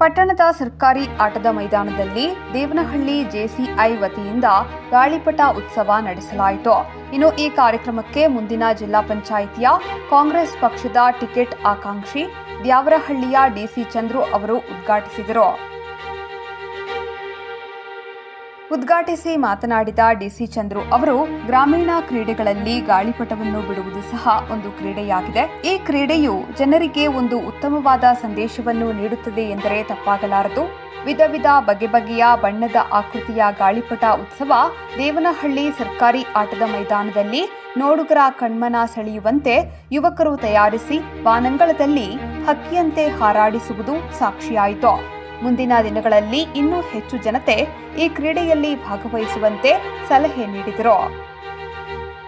ಪಟ್ಟಣದ ಸರ್ಕಾರಿ ಆಟದ ಮೈದಾನದಲ್ಲಿ ದೇವನಹಳ್ಳಿ ಜೆಸಿಐ ವತಿಯಿಂದ ಗಾಳಿಪಟ ಉತ್ಸವ ನಡೆಸಲಾಯಿತು. ಇನ್ನು ಈ ಕಾರ್ಯಕ್ರಮಕ್ಕೆ ಮುಂದಿನ ಜಿಲ್ಲಾ ಪಂಚಾಯಿತಿಯ ಕಾಂಗ್ರೆಸ್ ಪಕ್ಷದ ಟಿಕೆಟ್ ಆಕಾಂಕ್ಷಿ ದ್ಯಾವರಹಳ್ಳಿಯ ಡಿಸಿ ಚಂದ್ರು ಅವರು ಉದ್ಘಾಟಿಸಿದರು. ಉದ್ಘಾಟಿಸಿ ಮಾತನಾಡಿದ ಡಿಸಿ ಚಂದ್ರು ಅವರು, ಗ್ರಾಮೀಣ ಕ್ರೀಡೆಗಳಲ್ಲಿ ಗಾಳಿಪಟವನ್ನು ಬಿಡುವುದು ಸಹ ಒಂದು ಕ್ರೀಡೆಯಾಗಿದೆ. ಈ ಕ್ರೀಡೆಯು ಜನರಿಗೆ ಒಂದು ಉತ್ತಮವಾದ ಸಂದೇಶವನ್ನು ನೀಡುತ್ತದೆ ಎಂದರೆ ತಪ್ಪಾಗಲಾರದು. ವಿಧ ವಿಧ ಬಗೆ ಬಗೆಯ ಬಣ್ಣದ ಆಕೃತಿಯ ಗಾಳಿಪಟ ಉತ್ಸವ ದೇವನಹಳ್ಳಿ ಸರ್ಕಾರಿ ಆಟದ ಮೈದಾನದಲ್ಲಿ ನೋಡುಗರ ಕಣ್ಮನ ಸೆಳೆಯುವಂತೆ ಯುವಕರು ತಯಾರಿಸಿ ವಾನಂಗಳದಲ್ಲಿ ಹಕ್ಕಿಯಂತೆ ಹಾರಾಡಿಸುವುದು ಸಾಕ್ಷಿಯಾಯಿತು. ಮುಂದಿನ ದಿನಗಳಲ್ಲಿ ಇನ್ನೂ ಹೆಚ್ಚು ಜನತೆ ಈ ಕ್ರೀಡೆಯಲ್ಲಿ ಭಾಗವಹಿಸುವಂತೆ ಸಲಹೆ ನೀಡಿದರು.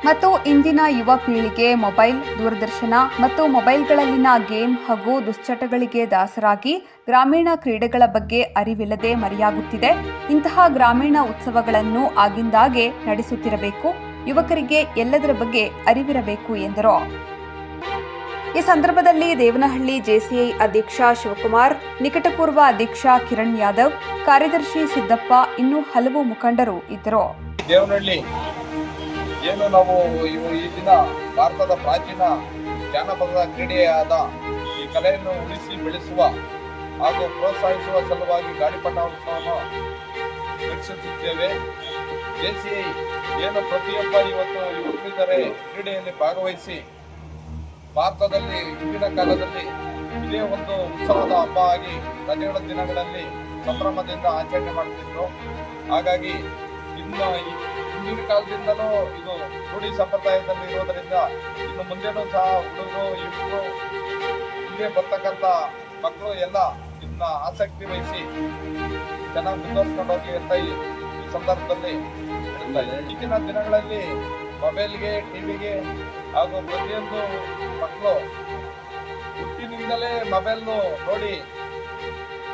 ಮತ್ತು ಇಂದಿನ ಯುವ ಪೀಳಿಗೆ ಮೊಬೈಲ್ ದೂರದರ್ಶನ ಮತ್ತು ಮೊಬೈಲ್ಗಳಲ್ಲಿನ ಗೇಮ್ ಹಾಗೂ ದುಶ್ಚಟಗಳಿಗೆ ದಾಸರಾಗಿ ಗ್ರಾಮೀಣ ಕ್ರೀಡೆಗಳ ಬಗ್ಗೆ ಅರಿವಿಲ್ಲದೆ ಮರೆಯಾಗುತ್ತಿದೆ. ಇಂತಹ ಗ್ರಾಮೀಣ ಉತ್ಸವಗಳನ್ನು ಆಗಿಂದಾಗೆ ನಡೆಸುತ್ತಿರಬೇಕು. ಯುವಕರಿಗೆ ಎಲ್ಲದರ ಬಗ್ಗೆ ಅರಿವಿರಬೇಕು ಎಂದರು. ಈ ಸಂದರ್ಭದಲ್ಲಿ ದೇವನಹಳ್ಳಿ ಜೆಸಿಐ ಅಧ್ಯಕ್ಷ ಶಿವಕುಮಾರ್, ನಿಕಟಪೂರ್ವ ಅಧ್ಯಕ್ಷ ಕಿರಣ್ ಯಾದವ್, ಕಾರ್ಯದರ್ಶಿ ಸಿದ್ದಪ್ಪ, ಇನ್ನೂ ಹಲವು ಮುಖಂಡರು ಇದ್ದರು. ದೇವನಹಳ್ಳಿ, ಏನು ನಾವು ಈ ದಿನ ಭಾರತದ ಪ್ರಾಚೀನ ಜಾನಪದ ಕ್ರೀಡೆಯಾದ ಈ ಕಲೆಯನ್ನು ಉಳಿಸಿ ಬೆಳೆಸುವ ಹಾಗೂ ಪ್ರೋತ್ಸಾಹಿಸುವ ಸಲುವಾಗಿ ಗಾಳಿಪಟ ಉತ್ಸವವನ್ನು ಜೆಸಿಐ ಏನು ಪ್ರತಿಯೊಬ್ಬ ಇವತ್ತು ಯುವಕರಿದ್ದಾರೆ ಕ್ರೀಡೆಯಲ್ಲಿ ಭಾಗವಹಿಸಿ ಭಾರತದಲ್ಲಿ, ಹಿಂದಿನ ಕಾಲದಲ್ಲಿ ಇದೇ ಒಂದು ಉತ್ಸವದ ಹಬ್ಬ ಆಗಿ ರಜೆಗಳ ದಿನಗಳಲ್ಲಿ ಸಂಭ್ರಮದಿಂದ ಆಚರಣೆ ಮಾಡ್ತಿದ್ರು. ಹಾಗಾಗಿ ಇನ್ನು ಹಿಂದಿನ ಕಾಲದಿಂದಲೂ ಇದು ರೂಢಿ ಸಂಪ್ರದಾಯದಲ್ಲಿ ಇರೋದರಿಂದ ಇನ್ನು ಮುಂದೆನೂ ಸಹ ಹುಡುಗರು ಯುವಕರು ಹಿಂದೆ ಬರ್ತಕ್ಕಂಥ ಮಕ್ಕಳು ಎಲ್ಲ ಇದನ್ನ ಆಸಕ್ತಿ ವಹಿಸಿ ಚೆನ್ನಾಗಿ ಮುಂದುವರ್ಸ್ಕೊಂಡು ಹೋಗಿ ಅಂತ ಈ ಸಂದರ್ಭದಲ್ಲಿ ಇಂದಿನ ದಿನಗಳಲ್ಲಿ ಮೊಬೈಲ್ಗೆ, ಟಿವಿಗೆ ಹಾಗೂ ಪ್ರತಿಯೊಂದು ಮಕ್ಕಳು ಹುಟ್ಟಿನಿಂದಲೇ ಮೊಬೈಲ್ ನೋಡಿ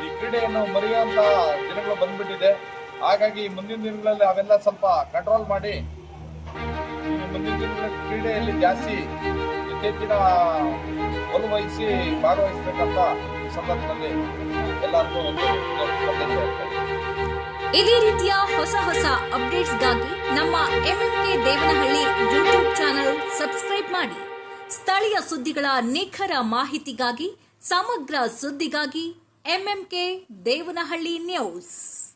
ಈ ಕ್ರೀಡೆಯನ್ನು ಮರೆಯುವಂತ ದಿನಗಳು ಬಂದ್ಬಿಟ್ಟಿದೆ. ಹಾಗಾಗಿ ಮುಂದಿನ ದಿನಗಳಲ್ಲಿ ಅವೆಲ್ಲ ಸ್ವಲ್ಪ ಕಂಟ್ರೋಲ್ ಮಾಡಿ ಮುಂದಿನ ದಿನಗಳ ಕ್ರೀಡೆಯಲ್ಲಿ ಜಾಸ್ತಿ ಇತ್ತೀಚಿನ ಒಲು ವಹಿಸಿ ಭಾಗವಹಿಸಬೇಕಂತ ಸಂದರ್ಭದಲ್ಲಿ ಎಲ್ಲರಿಗೂ ಇದೇ ರೀತಿಯ ಹೊಸ ಹೊಸ ಅಪ್ಡೇಟ್ಸ್ಗಾಗಿ ನಮ್ಮ ಯೂಟ್ಯೂಬ್ ಚಾನೆಲ್ ಸಬ್ಸ್ಕ್ರೈಬ್ ಮಾಡಿ ಸ್ಥಳೀಯ ಸುದ್ದಿಗಳ ನಿಖರ ಮಾಹಿತಿಗಾಗಿ ಸಮಗ್ರ ಸುದ್ದಿಗಾಗಿ ಎಂಎಂಕೆ ದೇವನಹಳ್ಳಿ ನ್ಯೂಸ್